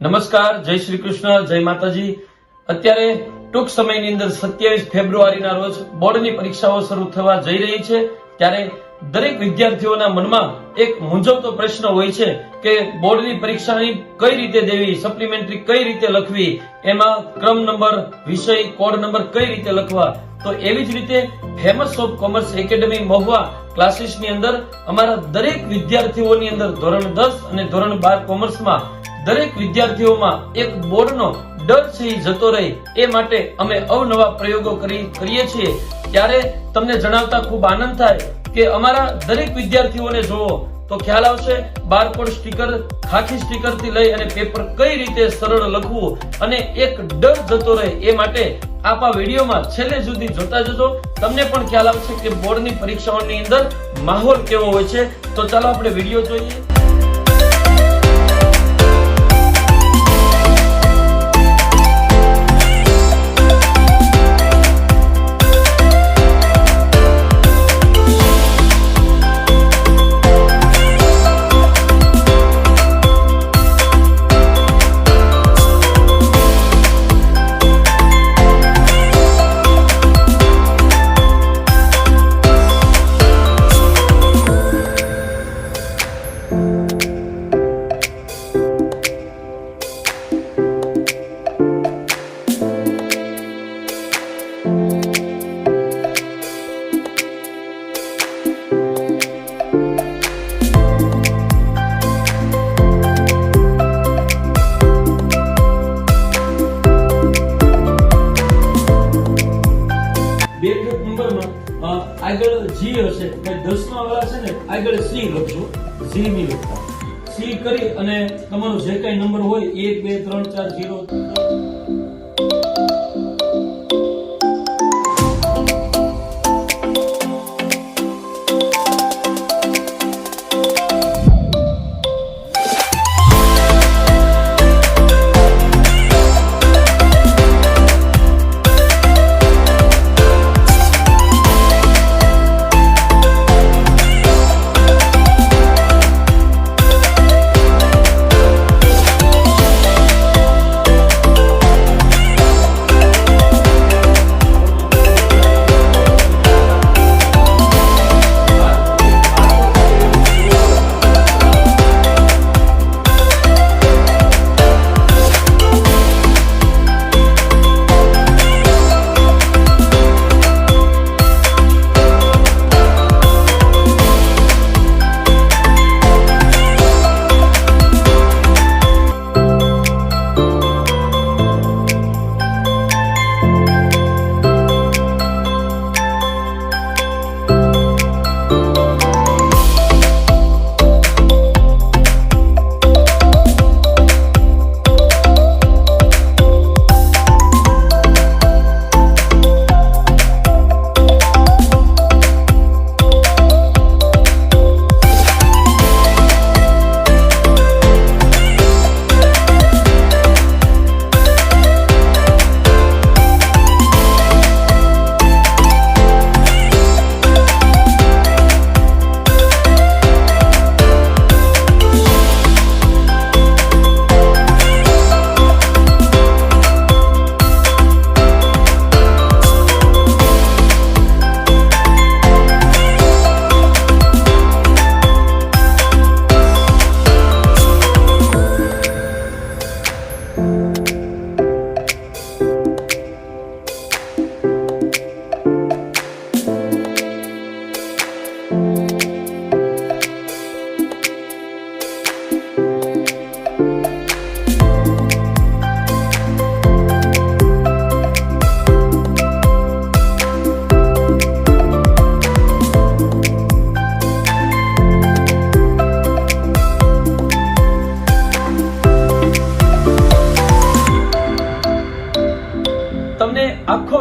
નમસ્કાર, જય શ્રી કૃષ્ણ, જય માતાજી. અત્યારે ટૂંક સમયની અંદર સત્યાવીસ ફેબ્રુઆરીના રોજ બોર્ડની પરીક્ષાઓ શરૂ થવા જઈ રહી છે. ત્યારે દરેક વિદ્યાર્થીઓના મનમાં એક મૂંઝવતો પ્રશ્ન હોય છે કે બોર્ડની પરીક્ષાની કઈ રીતે દેવી, સપ્લિમેન્ટરી કઈ રીતે લખવી, એમાં ક્રમ નંબર, વિષય, કોડ નંબર કઈ રીતે લખવા. તો એવી જ રીતે famous of commerce academy Mahuva ક્લાસીસની અંદર અમારા દરેક વિદ્યાર્થીઓની અંદર ધોરણ દસ અને ધોરણ બાર કોમર્સમાં દરેક વિદ્યાર્થીઓમાં એક બોર્ડનો ડર છે જતો રહે, એ માટે અમે અવનવા પ્રયોગો કરી, કરીએ છીએ. ત્યારે તમને જણાવતા ખૂબ આનંદ થાય કે અમારા દરેક વિદ્યાર્થીઓને જોવો તો ખ્યાલ આવશે બારકોડ સ્ટીકર, ખાખી સ્ટીકરથી લઈ અને પેપર કઈ રીતે સરળ લખવું અને એક ડર જતો રહે, એ માટે આપ વિડીયોમાં છેલ્લે સુધી જોતા જજો. તમને પણ ખ્યાલ આવશે કે બોર્ડની પરીક્ષાઓની અંદર માહોલ કેવો હોય છે. તો ચાલો આપણે વીડિયો જોઈએ. બે નંબરમાં આગળ જી હશે ભાઈ દસમા વાળા છે ને, આગળ સી લખજો. સી ની લખતા સી કરી અને તમારો જે કઈ નંબર હોય, એક, બે, ત્રણ, ચાર જીરો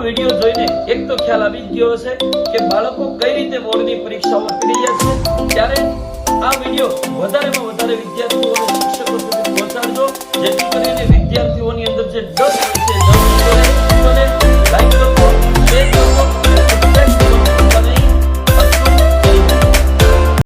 વીડિયો જોઈને એક તો ખ્યાલ આવી ગયો હશે કે બાળકો કઈ રીતે બોર્ડની પરીક્ષાઓ કરી જશે છે. ત્યારે આ વીડિયો વધારેમાં વધારે વિદ્યાર્થીઓ અને શિક્ષકો સુધી પહોંચાડજો. જેથી કરીને